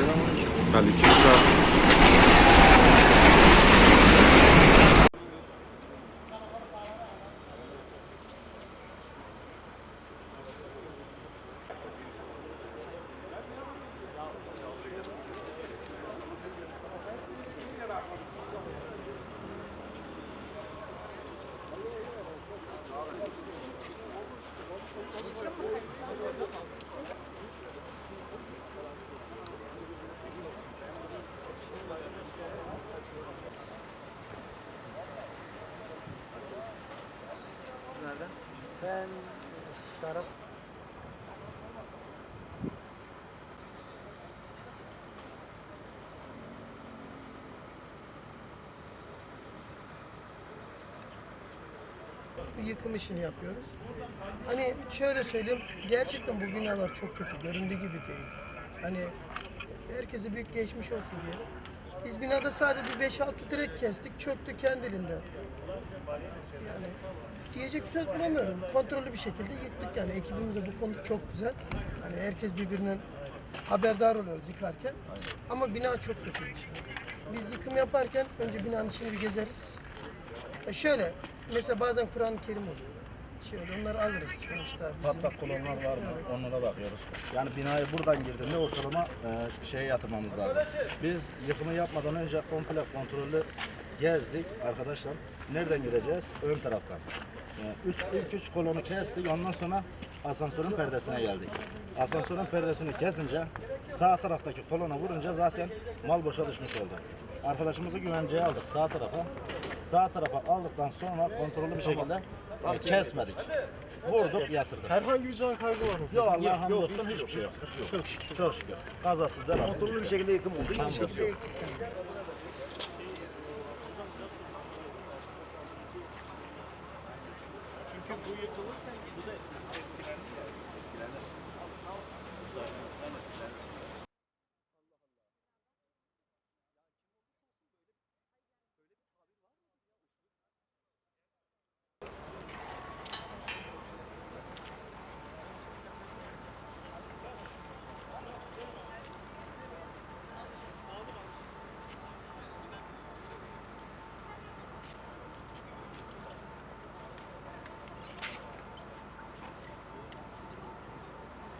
Selamünaleyküm. Aleykümselam. Ben şarap yıkım işini yapıyoruz. Hani şöyle söyleyeyim, gerçekten bu binalar çok kötü, göründüğü gibi değil. Hani herkese büyük geçmiş olsun diyelim. Biz binada sadece 5-6 direk kestik, çöktü kendiliğinden. Yani diyecek söz bulamıyorum. Kontrollü bir şekilde yıktık yani. Ekibimiz de bu konuda çok güzel. Hani herkes birbirinden haberdar oluyoruz yıkarken. Ama bina çok kötüymüş. Biz yıkım yaparken önce binanın içini bir gezeriz. E şöyle, mesela bazen Kur'an-ı Kerim oluyor. Şöyle onları alırız sonuçta. Bizim, Patlak kolonlar var mı? Onlara bakıyoruz. Yani binaya buradan girdiğinde ortalama e, şeye yatırmamız lazım. Biz yıkımı yapmadan önce komple kontrollü gezdik arkadaşlar. Nereden gireceğiz? Ön taraftan. E, üç, ilk üç kolonu kestik. Ondan sonra asansörün perdesine geldik. Asansörün perdesini kesince sağ taraftaki kolona vurunca zaten mal boşa düşmüş oldu. Arkadaşımızı güvenceye aldık sağ tarafa. Sağ tarafa aldıktan sonra kontrollü bir şekilde e, kesmedik. Vurduk, yatırdık. Herhangi bir can kaybı var mı? Yok Allah hamdolsun hiçbir şey yok. Çok şükür. Çok şükür. Kazasız belasız. Kontrollü bir şekilde yıkım oldu. Hiç sıkıntı yok. Çünkü bu yıkılırken bu da etkilendi.